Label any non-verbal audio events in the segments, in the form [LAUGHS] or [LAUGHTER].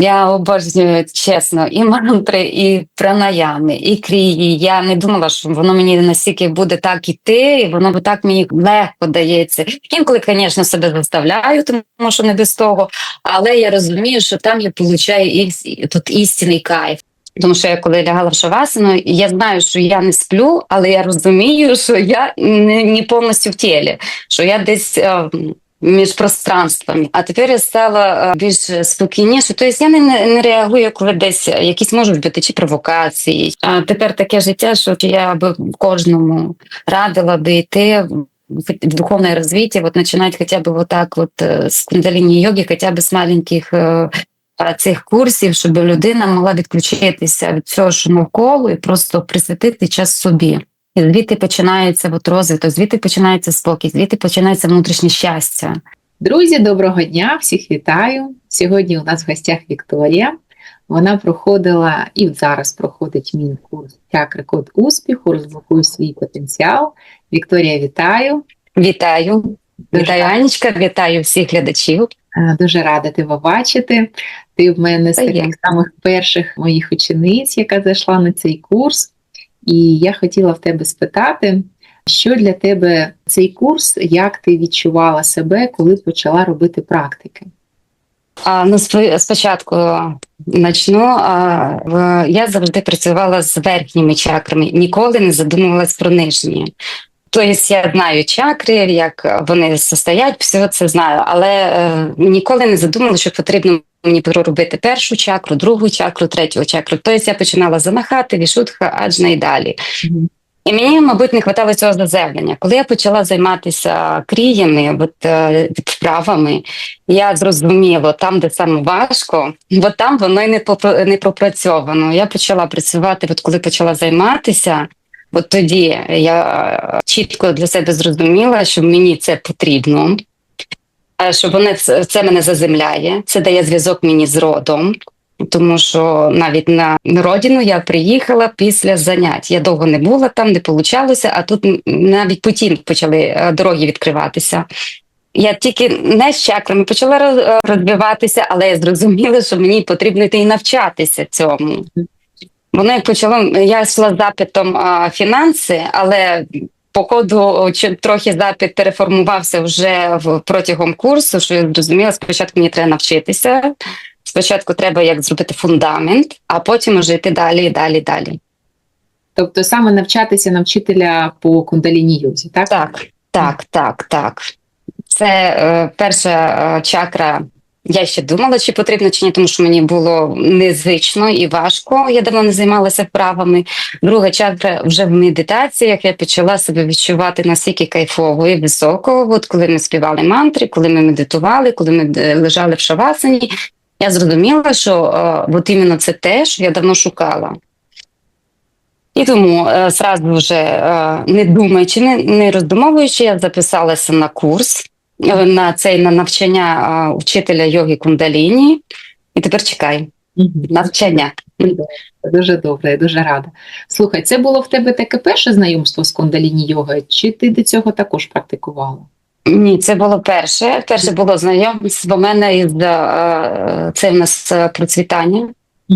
Я обожнюю чесно і мантри, і пранаями, і крії. Я не думала, що воно мені настільки буде так іти, і воно так мені легко дається. Інколи, звісно, себе заставляю, тому що не без того. Але я розумію, що там я получаю тут істинний кайф. Тому що я коли лягала в шавасану, я знаю, що я не сплю, але я розумію, що я не, повністю в тілі, що я десь. Е, між пространствами. А тепер я стала е, більш спокійніше. Тобто я не, не, реагую, коли десь якісь можуть бути чи провокації. А тепер таке життя, що я би кожному радила би йти в духовное развитие, вот начинать хотя бы вот так вот с кундаліні йоги, хоча б з маленьких е, е, цих курсів, щоб людина могла відключитися від всього, що навколо, і просто присвятити час собі. І звідти починається от розвиток, звідти починається спокій, звідти починається внутрішнє щастя. Друзі, доброго дня! Всіх вітаю! Сьогодні у нас в гостях Вікторія. Вона проходила і зараз проходить мій курс Чакри Код успіху, розблокуй свій потенціал. Вікторія, вітаю! Вітаю, Дуже вітаю, Анечка, вітаю всіх глядачів. Е, Дуже рада тебе бачити. Ти в мене з таких самих перших моїх учениць, яка зайшла на цей курс. І я хотіла в тебе спитати, що для тебе цей курс, як ти відчувала себе, коли почала робити практики? А, ну, спо- спочатку начну. Я завжди працювала з верхніми чакрами, ніколи не задумувалась про нижні. Тобто я знаю чакри, як вони состоять, все це знаю, але е, ніколи не задумувала, що потрібно мені проробити першу чакру, другу чакру, третю чакру. Тобто я починала замахати, вішутха, аджна і далі. І мені, мабуть, не вистачало цього заземлення. Коли я почала займатися кріями, от, е, вправами, я зрозуміла, там, де саме важко, бо там воно і не, попро- не пропрацьовано. Я почала працювати, от коли почала займатися, от тоді я чітко для себе зрозуміла, що мені це потрібно, е, що воно це, мене заземляє, це дає зв'язок мені з родом. Тому що навіть на родину я приїхала після занять. Я довго не була там, не получалося, а тут навіть потім почали е, дороги відкриватися. Я тільки не з чакрами почала роз- е, але я зрозуміла, що мені потрібно йти і навчатися цьому. Воно як почало, я йшла запитом а, фінанси, але по ходу чи- трохи запит переформувався вже в протягом курсу, що я зрозуміла, спочатку мені треба навчитися. Спочатку треба як зробити фундамент, а потім вже йти далі, і далі, і далі. Тобто саме навчатися на вчителя по кундаліні йозі, так? Так, так, так, так. Це е, перша е, чакра. Я ще думала, чи потрібно, чи ні, тому що мені було незвично і важко. Я давно не займалася вправами. Друга чакра вже в медитаціях я почала себе відчувати настільки кайфово і високо. От коли ми співали мантри, коли ми медитували, коли ми е, лежали в шавасані, я зрозуміла, що е, от іменно це те, що я давно шукала. І тому е, зразу вже е, не думаючи, не, не роздумовуючи, я записалася на курс на цей на навчання е, вчителя йоги кундаліні. І тепер чекай, навчання. Дуже добре, я дуже рада. Слухай, це було в тебе таке перше знайомство з кундаліні йогою, чи ти до цього також практикувала? Ні, це було перше. Перше було знайомство в мене із е, це в нас е, процвітання.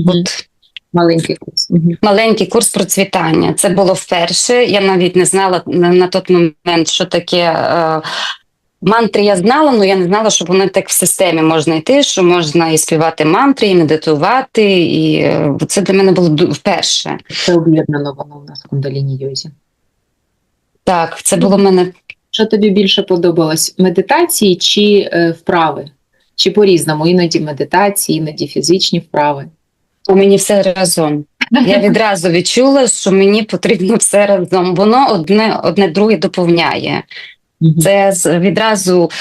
От Маленький курс. Мгм. маленький курс процвітання. Це було вперше. Я навіть не знала на, на той момент, що таке. Мантри я знала, але я не знала, що вони так в системі можна йти, що можна і співати мантри, і медитувати. І е, це для мене було вперше. Це об'єднано воно у нас в кундаліні йозі. Так, це було в мене Що тобі більше подобалось? Медитації чи е, вправи? Чи по-різному? Іноді медитації, іноді фізичні вправи. у мені все разом. Я [LAUGHS] відразу відчула, що мені потрібно все разом. Воно одне одне друге доповняє. Мгм. Це з- відразу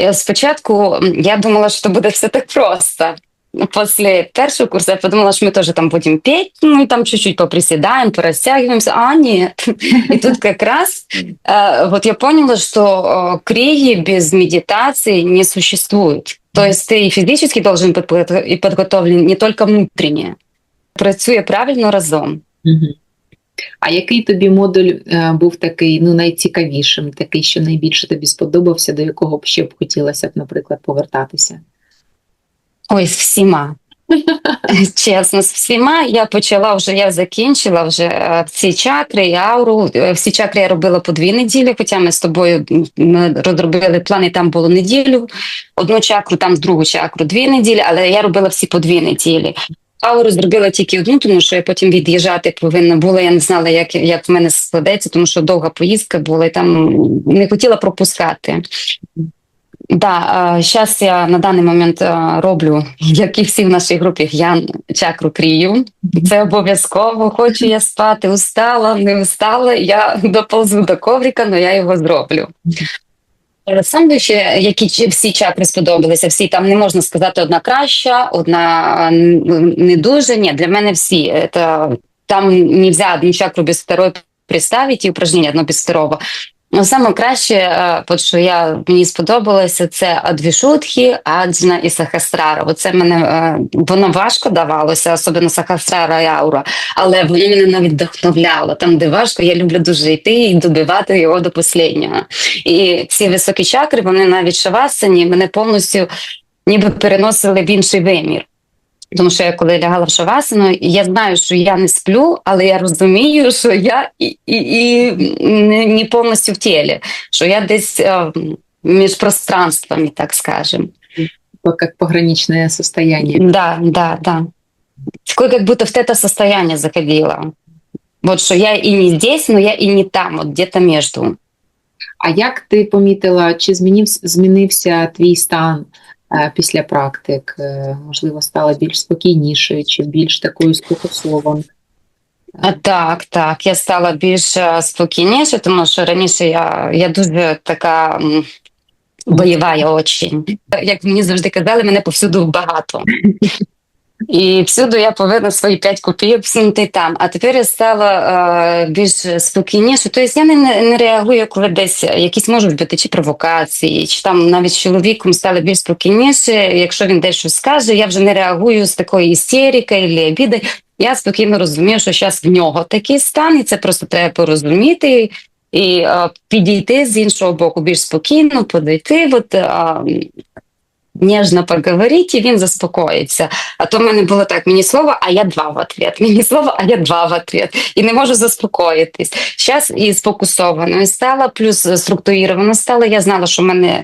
е, спочатку м, я думала, що буде все так просто. Після першого курсу я подумала, що ми теж там будемо петь, ну і там чуть-чуть поприсідаємо, порозтягуємося. А, ні. І тут якраз е, вот я поняла, что э, крии без медитации не существует. То есть ты и физически должен быть подго- и подготовлен, не только внутренне. Працює правильно разом. Мгм. А який тобі модуль е, був такий ну, найцікавішим, такий, що найбільше тобі сподобався, до якого б ще б хотілося б, наприклад, повертатися? Ой, з всіма. [LAUGHS] Чесно, з всіма я почала вже, я закінчила вже е, всі чакри і ауру. Е, Всі чакри я робила по дві неділі, хоча ми з тобою розробили план, і там було неділю. Одну чакру, там другу чакру дві неділі, але я робила всі по дві неділі. Ауру зробила тільки одну, тому що я потім від'їжджати повинна була. Я не знала, як, як в мене складеться, тому що довга поїздка була, і там не хотіла пропускати. Да, зараз я на даний момент роблю, як і всі в нашій групі, я чакру крію. Це обов'язково. Хочу я спати, устала, не устала. Я доползу до коврика, але я його зроблю. Е, би які всі чакри сподобалися, всі там не можна сказати одна краща, одна е, не дуже. Ні, для мене всі. Это, там нельзя одну чакру без второй представить і упражнення одно без второго. Ну, саме краще, е, от що я мені сподобалося, це Адвішутхі, Аджна і Сахасрара. Оце мене е, воно важко давалося, особливо Сахасрара і Аура, але воно мене навіть вдохновляло. Там, де важко, я люблю дуже йти і добивати його до останнього. І ці високі чакри, вони навіть шавасані, мене повністю ніби переносили в інший вимір. Тому що я коли лягала в шавасану, я знаю, що я не сплю, але я розумію, що я і, і, і не, повністю в тілі, що я десь е, між пространствами, так скажем. Вот Как пограничное состояние. Да, да, да. Такое, как будто в это состояние заходила. Вот что я и не здесь, но я и не там, вот где-то между. А як ти помітила, чи змінився, змінився твій стан після практик? Е, Можливо, стала більш спокійнішою чи більш такою сфокусованою? Так, так. Я стала більш е, спокійніше, тому що раніше я, я дуже така бойова я очень. Як мені завжди казали, мене повсюду багато. І всюди я повинна свої п'ять копійок всунути там. А тепер я стала е, більш спокійніше. Тобто я не, не реагую, коли десь якісь можуть бути чи провокації, чи там навіть з чоловіком стали більш спокійніше. Якщо він дещо скаже, я вже не реагую з такої істерики або обіди. Я спокійно розумію, що зараз в нього такий стан, і це просто треба порозуміти і е, підійти з іншого боку більш спокійно, подойти, от, е, ніжно поговорити, і він заспокоїться. А то в мене було так: мені слово, а я два в ответ. Мені слово, а я два в ответ. І не можу заспокоїтись. Зараз і сфокусовано стала, плюс структуровано стала. Я знала, що в мене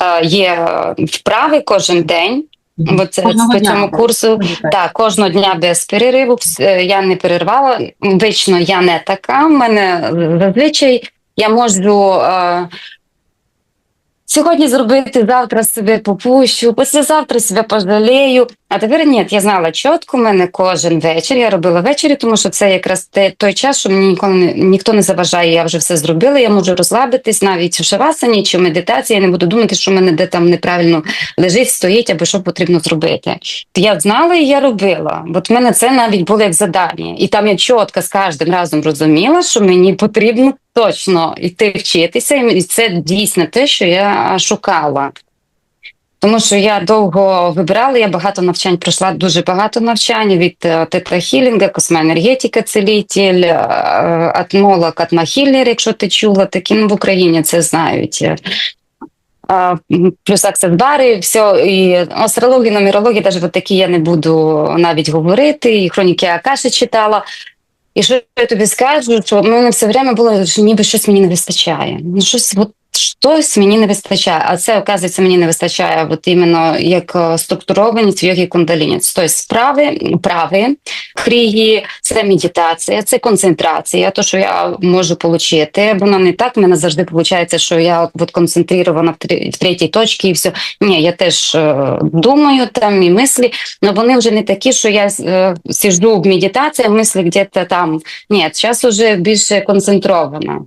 е, є вправи кожен день. Бо це Кожного по дня, цьому так? курсу так, кожного дня без перериву. Е, Я не перервала. Вично я не така. У мене е, зазвичай я можу е, сьогодні зробити, завтра себе попущу, післязавтра себе пожалею. А тепер ні, я знала чітко, у мене кожен вечір. Я робила ввечері, тому що це якраз те, той час, що мені ніколи не, ніхто не заважає. Я вже все зробила. Я можу розслабитись навіть в шавасані чи в медитації. Я не буду думати, що в мене де там неправильно лежить, стоїть або що потрібно зробити. Я знала і я робила. От в мене це навіть було як завдання. І там я чітко з кожним разом розуміла, що мені потрібно точно йти вчитися, і це дійсно те, що я шукала. Тому що я довго вибирала, я багато навчань пройшла, дуже багато навчань від е, тета-хілінга, космоенергетика, целитель, е, атмолог, атмахіллер, якщо ти чула, такі ну, в Україні це знають. Плюс аксес-бари, все, і астрології, нумерології, навіть такі я не буду навіть говорити, і хроніки Акаші читала. І що я тобі скажу, що в мене все время було, що ніби щось мені не вистачає. Ну, щось, от, щось мені не вистачає. А це, оказується, мені не вистачає от іменно як е, структурованість в йогі кундаліні. Тобто справи, прави, крії, це медитація, це концентрація, то, що я можу отримати. Воно не так, в мене завжди виходить, що я от концентрована в, три, в третій точці і все. Ні, я теж е, думаю там і мислі, але вони вже не такі, що я е, сижу в медитації, а мислі где-то там. Ні, зараз вже більше концентрована.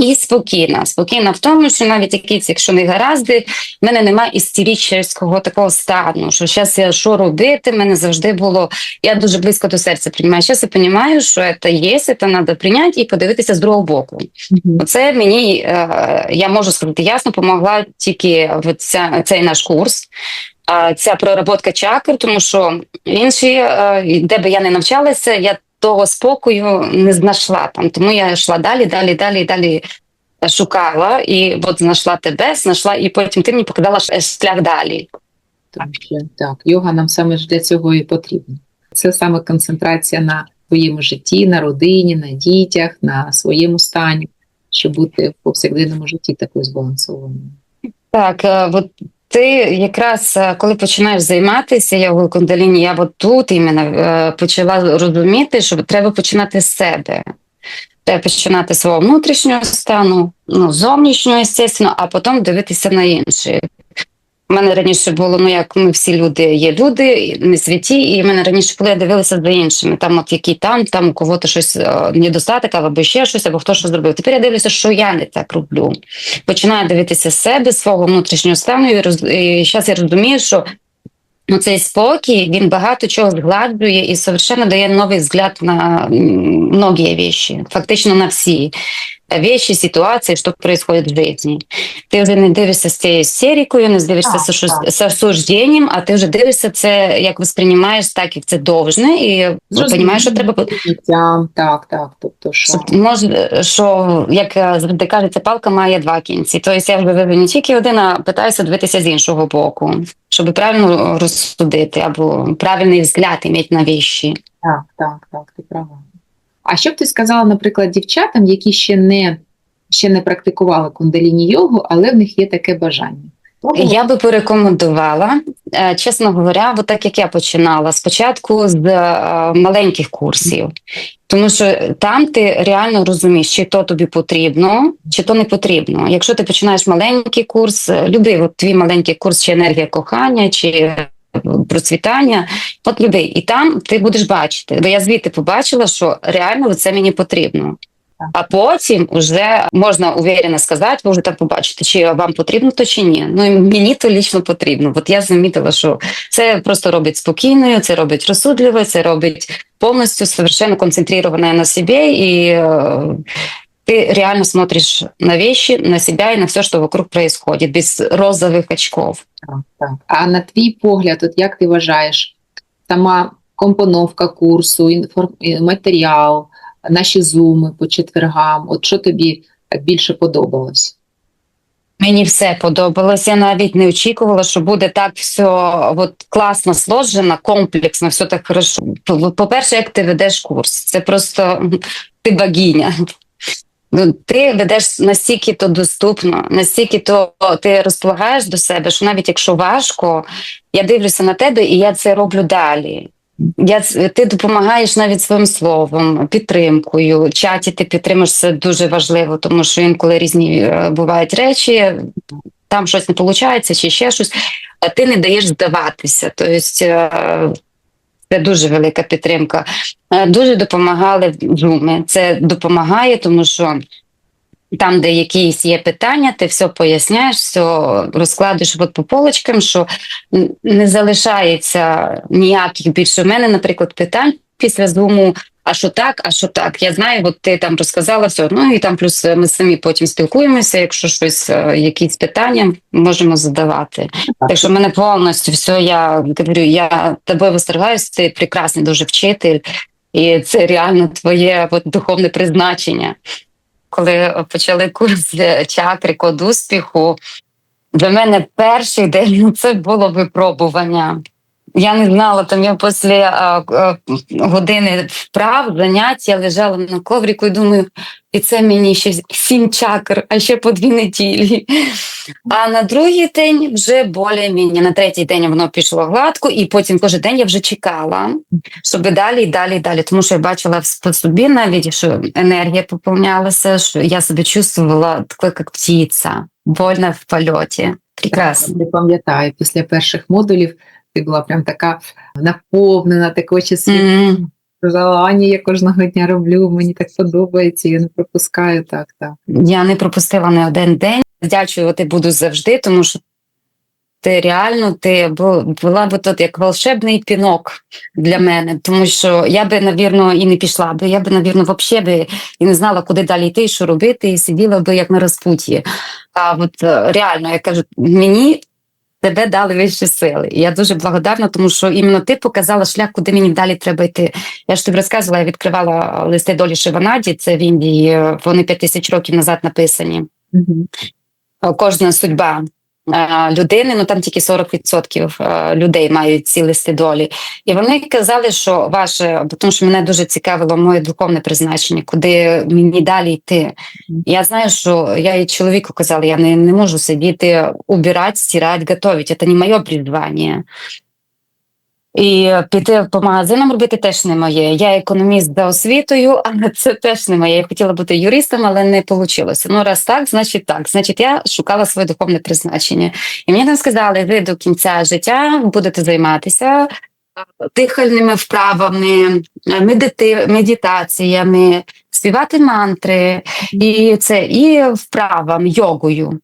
І спокійна. Спокійна в тому, що навіть якісь, якщо не гаразди, в мене немає істеричного такого стану, що зараз я що робити, в мене завжди було, я дуже близько до серця приймаю. Зараз я розумію, що це є, це треба прийняти і подивитися з другого боку. Мгм. Оце мені, е, я можу сказати ясно, допомогла тільки от ця, цей наш курс. Ця проработка чакр, тому що інші, е, де би я не навчалася, я того спокою не знайшла там. Тому я йшла далі, далі, далі, далі шукала, і от знайшла тебе, знайшла, і потім ти мені показала шлях далі. Тому що так, йога нам саме ж для цього і потрібна. Це саме концентрація на своєму житті, на родині, на дітях, на своєму стані, щоб бути в повсякденному житті такою збалансованою. Так, е, от ти якраз е, коли починаєш займатися йогою кундаліні, я от тут іменно е, почала розуміти, що треба починати з себе. Треба починати з свого внутрішнього стану, ну, зовнішнього, звісно, а потім дивитися на інші. У мене раніше було, ну як ми всі люди є люди, не святі, і в мене раніше, коли я дивилася за іншими, там от який там, там у кого-то щось е, недостаток, або ще щось, або хто що зробив. Тепер я дивлюся, що я не так роблю. Починаю дивитися себе, свого внутрішнього стану, і, роз... зараз я розумію, що ну, цей спокій він багато чого згладжує і совершенно дає новий взгляд на м, многие вещи, фактично на всі вещи, ситуації, що происходит в житті. Ти вже не дивишся з цією істерикою, не дивишся Так, з так. з осужденням, а ти вже дивишся це, як восприймаєш, так як це довжне, і розумієш, що треба життям. Так, так. Тобто, що може, що як е, завжди кажеться, палка має два кінці. Тобто я вже виберу не тільки один, а питаюся дивитися з іншого боку, щоб правильно розсудити або правильний взгляд мати на вещі. так, так, так, ти права. А що б ти сказала, наприклад, дівчатам, які ще не, ще не практикували кундаліні йогу, але в них є таке бажання? Я би порекомендувала, е, чесно говоря, бо так як я починала спочатку з е, маленьких курсів, тому що там ти реально розумієш, чи то тобі потрібно, чи то не потрібно. Якщо ти починаєш маленький курс, е, любий от твій маленький курс, чи енергія кохання, чи процвітання, от любий, і там ти будеш бачити. Бо я звідти побачила, що реально це мені потрібно. А потім вже можна уверено сказати, ви вже там побачите, чи вам потрібно то чи ні. Ну і мені то лічно потрібно. От я замітила, що це просто робить спокійною, це робить розсудливо, це робить повністю совершенно концентрированное на себе, і э, ты реально смотришь на вещи, на себя и на все, что вокруг происходит, без розовых очков. Так, так. А на твій погляд, от як ти вважаєш, сама компоновка курсу, е, матеріал, наші зуми по четвергам, от що тобі більше подобалось? Мені все подобалось. Я навіть не очікувала, що буде так все от, класно сложено, комплексно, все так хорошо. По- По-перше, як ти ведеш курс, це просто ти богиня. Ну, ти ведеш настільки то доступно, настільки то ти розполагаєш до себе, що навіть якщо важко, я дивлюся на тебе і я це роблю далі. Я, ти допомагаєш навіть своїм словом, підтримкою. Чаті ти підтримуєш це дуже важливо, тому що інколи різні е, бувають речі, там щось не виходить, чи ще щось, а ти не даєш здаватися. Тобто е, це дуже велика підтримка. Е, Дуже допомагали зуми. Це допомагає, тому що. Там, де якісь є питання, ти все поясняєш, все розкладиш от по полочкам, що не залишається ніяких більше. У мене, наприклад, питань після зуму. А що так, а що так? Я знаю, от ти там розказала все. Ну і там плюс ми самі потім спілкуємося. Якщо щось, е, якісь питання можемо задавати. Так що в мене повністю все. Я говорю, я тобою вистерігаюсь, ти прекрасний дуже вчитель, і це реально твоє от, духовне призначення. Коли почали курс е, чакри код успіху, для мене перший день ну, це було випробування. Я не знала, там я після а, а, години вправ, занять, я лежала на коврику і думаю, і це мені ще сім чакр, а ще по дві неділі. А на другий день вже більш-менш, на третій день воно пішло гладко, і потім кожен день я вже чекала, щоб далі, і далі, і далі. Тому що я бачила по собі навіть, що енергія поповнялася, що я себе чувствувала такою, як птиця, вольна в польоті. Прекрасно. Я пам'ятаю, після перших модулів ти була прям така наповнена, такого часу. М. Сказала, Аня, я кожного дня роблю, мені так подобається, я не пропускаю так, так. Я не пропустила не один день. Дякувати буду завжди, тому що ти реально ти була б тут як волшебний пінок для мене, тому що я би, навірно, і не пішла би. Я би, навірно, взагалі би і не знала, куди далі йти, що робити, і сиділа би як на розпуті. А от е, реально, я кажу, мені. Тебе дали вищі сили. І я дуже благодарна, тому що іменно ти показала шлях, куди мені далі треба йти. Я ж тобі розказувала, я відкривала листи долі Шиванаді, це в Індії, вони п'ять тисяч років назад написані. Угу. Кожна судьба е, людини, ну там тільки 40% е, людей мають ці листи долі. І вони казали, що ваше, тому що мене дуже цікавило моє духовне призначення, куди мені далі йти. Я знаю, що я і чоловіку казала, я не, не можу сидіти, убирати, стирати, готувати. Це не моє призвання. І піти по магазинам робити теж не моє. Я економіст за освітою, [LAUGHS] але це теж не моє. Я хотіла бути юристом, але не вийшло. Ну, раз так, значить так. Значить, я шукала своє духовне призначення. І мені там сказали, ви до кінця життя будете займатися дихальними вправами, медити... медитаціями, співати мантри, і це і вправам, йогою.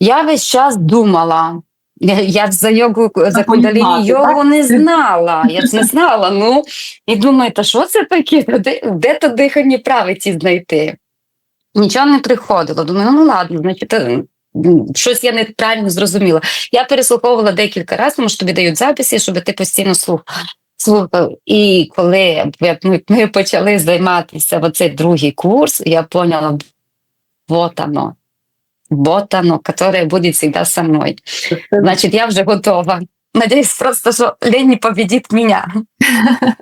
Я весь час думала. Я, за йогу за кундаліні йогу не знала. Я ж не знала. Ну і думаю, та що це таке? Де, де то дихальні прави ці знайти? Нічого не приходило. Думаю, ну ладно, значить, щось я неправильно зрозуміла. Я переслуховувала декілька разів, тому що тобі дають записи, щоб ти постійно слухав. Слухав, і коли ми, ми почали займатися оцей другий курс, я поняла, вот оно, вот оно, которое будет всегда со мной. Значить, я вже готова. Надіюсь, просто що лень не победить мене. [LAUGHS]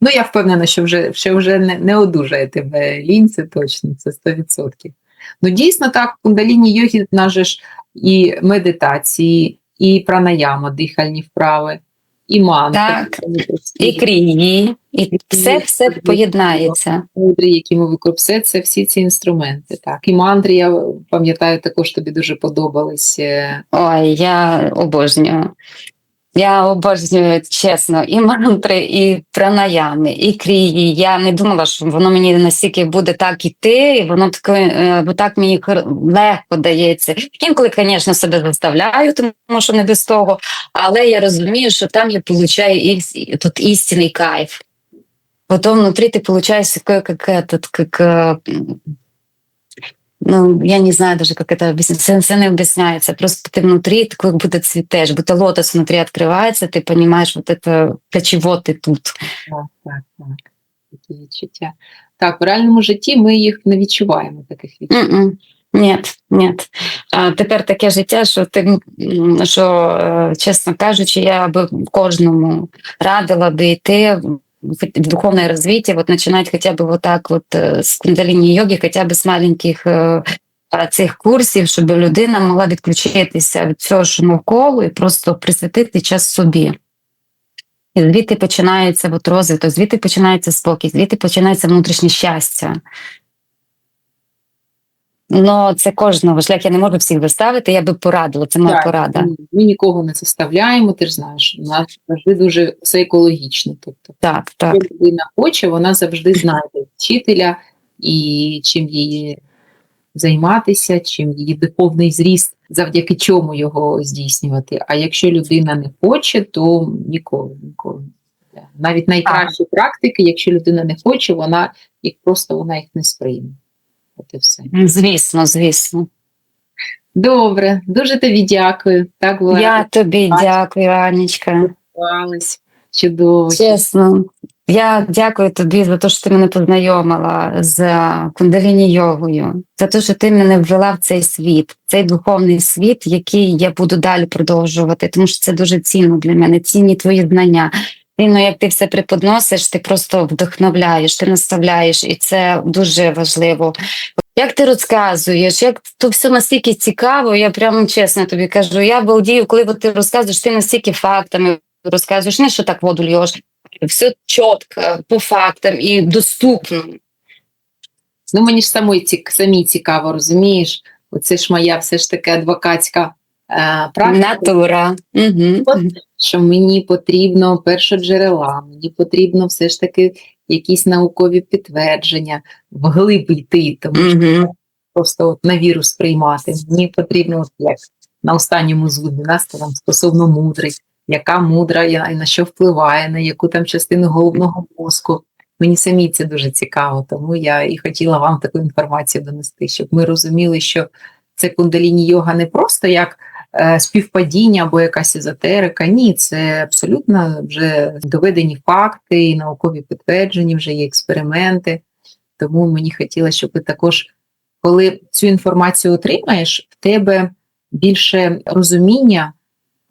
Ну, я впевнена, що вже, що вже не, не одужає тебе лінь, це точно, це 100%. Ну, дійсно так, в кундаліні йогі ж і медитації, і пранаяма, дихальні вправи, і мантри. Так. І кріні, і все, все поєднається. мудрі, які ми використовуємо, це всі ці інструменти. Так. І мантри, я пам'ятаю, також тобі дуже подобались. е, Ой, я обожнюю. Я обожнюю чесно і мантри, і пранаями, і крії. Я не думала, що воно мені настільки буде так іти, і воно таке, е, бо так мені хр- легко дається. Інколи, звісно, себе заставляю, тому що не без того. Але я розумію, що там я получаю іс- тут істинний кайф. Потом внутри ты получаешь такое, как этот, как э, м, ну, я не знаю даже, как это объяснить. Це, це не объясняется. Просто ты внутри такой, как будто цветешь, будто лотос внутри открывается, ты понимаешь вот это, для чего ты тут. Так, так, так. Такі відчуття. Так, в реальному житті ми їх не відчуваємо, таких відчуттів. М-м. Нет, нет. А тепер таке життя, що ти м, що, е, чесно кажучи, я би кожному радила би йти в духовное развитие, вот начинать хотя бы вот так вот с з кундаліні йоги, хоча б з маленьких е, цих курсів, щоб людина могла відключитися від цього що навколо, і просто присвятити час собі. І звідти починається от розвиток, звідти починається спокій, звідти починається внутрішнє щастя. Ну, це кожного шлях. Я не можу всіх виставити, я би порадила, це моя Так, порада. Ми, ми нікого не заставляємо, ти ж знаєш, у нас завжди дуже все екологічно. Тобто, Так, так. якщо людина хоче, вона завжди знайде вчителя і чим її займатися, чим її духовний зріст, завдяки чому його здійснювати. А якщо людина не хоче, то ніколи, ніколи. Навіть найкращі практики, якщо людина не хоче, вона їх просто вона їх не сприйме. От і все. Звісно, звісно. Добре, дуже тобі дякую. Так була Я тобі дякую, Анічка. Чудово. Чесно. Я дякую тобі за те, що ти мене познайомила з кундаліні йогою, за те, що ти мене ввела в цей світ, цей духовний світ, який я буду далі продовжувати, тому що це дуже цінно для мене, цінні твої знання. Цінно, як ти все преподносиш, ти просто вдохновляєш, ти наставляєш, і це дуже важливо. Як ти розказуєш, як то все настільки цікаво, я прямо чесно тобі кажу, я балдію, коли ти розказуєш, ти настільки фактами розказуєш, не що так воду льєш, все чітко, по фактам і доступно. Ну мені ж самі цікаво, розумієш? Оце ж моя все ж таки адвокатська е, практика. Натура. Угу. От. що мені потрібно першоджерела, мені потрібно все ж таки якісь наукові підтвердження, вглиб йти, тому що Угу. просто от на віру сприймати. Мені потрібно, от як на останньому зубі, нас там стосовно мудрий, яка мудра і на що впливає, на яку там частину головного мозку. Мені самі це дуже цікаво, тому я і хотіла вам таку інформацію донести, щоб ми розуміли, що це кундаліні йога не просто як співпадіння або якась езотерика. Ні, це абсолютно вже доведені факти, і наукові підтверджені, вже є експерименти. Тому мені хотілося, щоб ви також, коли цю інформацію отримаєш, в тебе більше розуміння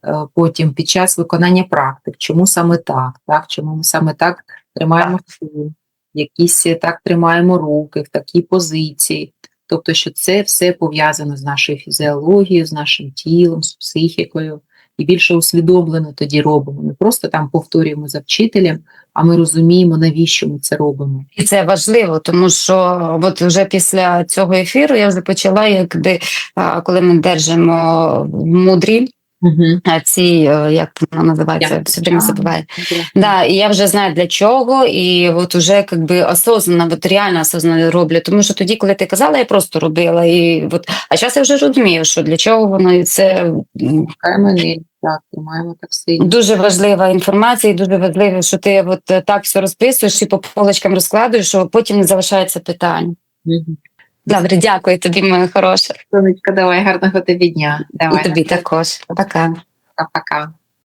е, потім під час виконання практик, чому саме так, так? чому ми саме так тримаємо якісь е, так тримаємо руки в такій позиції. Тобто, що це все пов'язано з нашою фізіологією, з нашим тілом, з психікою, і більше усвідомлено тоді робимо. Не просто там повторюємо за вчителем, а ми розуміємо, навіщо ми це робимо. І це важливо, тому що от вже після цього ефіру я вже почала, якби коли ми держимо мудрі, Угу. ці е, як воно називається, Я- все время А. забуваю. Да, і я вже знаю для чого, і от уже как би осознанно, от реально осознанно роблю. Тому що тоді, коли ти казала, я просто робила. І от, а зараз я вже розумію, що для чого воно і це так, так сильно. дуже важлива інформація, і дуже важливо, що ти от е, так все розписуєш і по полочкам розкладуєш, що потім не залишається питань. Мгм. Добре, дякую тобі, моя хороша. Сонечка, давай гарного тобі дня. І тобі також. Пока-пока.